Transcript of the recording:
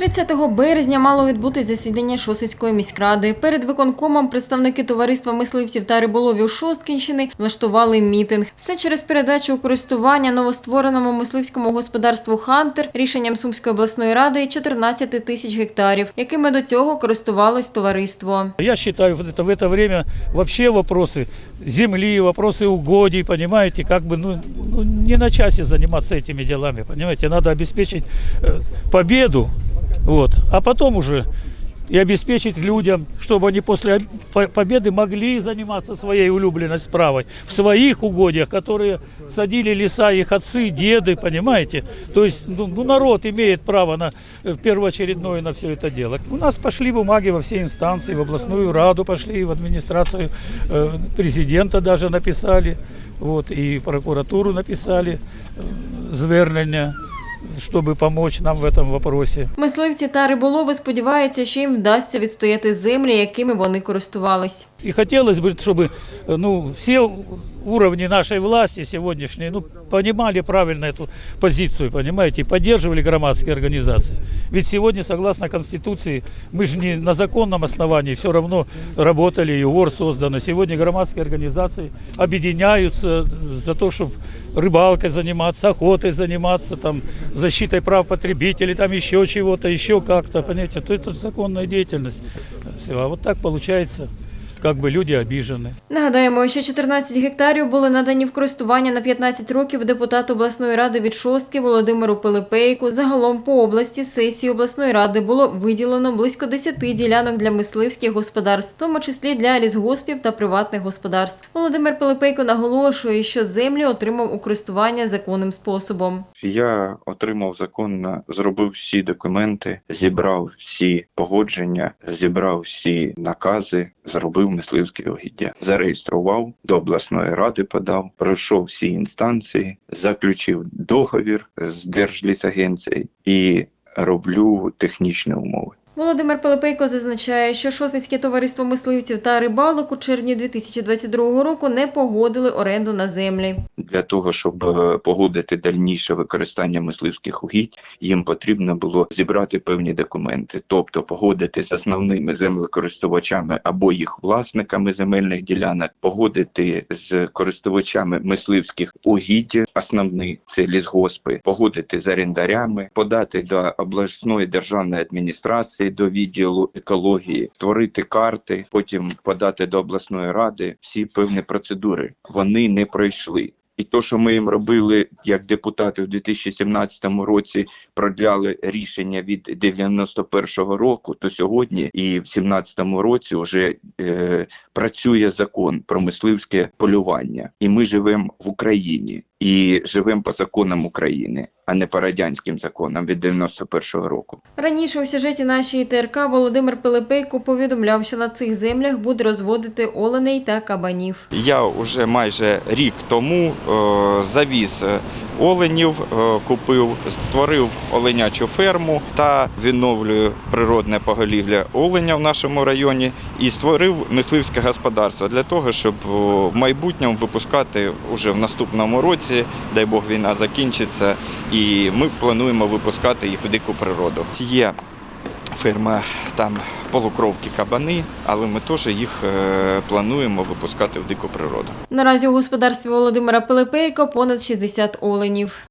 30 березня мало відбутись засідання Шосицької міськради. Перед виконкомом представники товариства мисливців та риболовів Шосткінщини влаштували мітинг. Все через передачу у користування новоствореному мисливському господарству «Хантер» рішенням Сумської обласної ради 14 тисяч гектарів, якими до цього користувалось товариство. Я считаю, вот это в это время вообще вопросы земли, вопросы угодий, понимаете, как бы ну, ну, не на часе заниматься этими делами, понимаете, надо обеспечить э, победу, Вот, а потом уже и обеспечить людям, чтобы они после об- по- победы могли заниматься своей улюбленной справой в своих угодьях, которые садили леса их отцы, деды, понимаете? То есть ну, ну, народ имеет право на э, первоочередное на все это дело. У нас пошли бумаги во все инстанции, в областную раду пошли, в администрацию э, президента даже написали, вот, и прокуратуру написали э, звернення, чтобы помочь нам в этом вопросе. Мисливці та риболови сподіваються, що їм вдасться відстояти землі, якими вони користувались. И хотелось бы, чтобы э, ну, все уровни нашей власти сегодняшней ну, понимали правильно эту позицию, понимаете, и поддерживали громадские организации. Ведь сегодня, согласно Конституции, мы же не на законном основании все равно работали, и УОР создано. Сегодня громадские организации объединяются за то, чтобы рыбалкой заниматься, охотой заниматься, там, защитой прав потребителей, там еще чего-то, еще как-то, понимаете, то это законная деятельность. Все, а вот так получается, как бы люди обижены. Нагадаємо, що 14 гектарів були надані в користування на 15 років депутату обласної ради від шостки Володимиру Пилипейку. Загалом по області сесії обласної ради було виділено близько 10 ділянок для мисливських господарств, в тому числі для лісгоспів та приватних господарств. Володимир Пилипейко наголошує, що землі отримав у користування законним способом. Я отримав законно, зробив всі документи, зібрав всі погодження, зібрав всі накази, зробив мисливське угіддя, зареєстрував до обласної ради, подав, пройшов всі інстанції, заключив договір з Держлісагенцією і роблю технічні умови. Володимир Пилипейко зазначає, що Шосницьке товариство мисливців та рибалок у червні 2022 року не погодили оренду на землі. Для того щоб е, погодити дальніше використання мисливських угідь, їм потрібно було зібрати певні документи, тобто погодити з основними землекористувачами або їх власниками земельних ділянок, погодити з користувачами мисливських угідь, основні це лісгоспи, погодити з орендарями, подати до обласної державної адміністрації, до відділу екології, створити карти, потім подати до обласної ради всі певні процедури. Вони не пройшли. І то, що ми їм робили як депутати в 2017 році, продляли рішення від 91-го року, то сьогодні і в 17-му році вже е, працює закон про мисливське полювання, і ми живемо в Україні і живемо по законам України, а не по радянським законам від 91-го року. Раніше у сюжеті нашої ТРК Володимир Пилипейко повідомляв, що на цих землях буде розводити оленей та кабанів. Я вже майже рік тому е, завіз е, оленів, е, купив, створив оленячу ферму та відновлюю природне поголівля оленя в нашому районі і створив мисливське господарство для того, щоб в майбутньому випускати уже в наступному році, дай Бог війна закінчиться, і ми плануємо випускати їх в дику природу. Є ферма там полукровки кабани, але ми теж їх е, плануємо випускати в дику природу. Наразі у господарстві Володимира Пилипейка понад 60 оленів.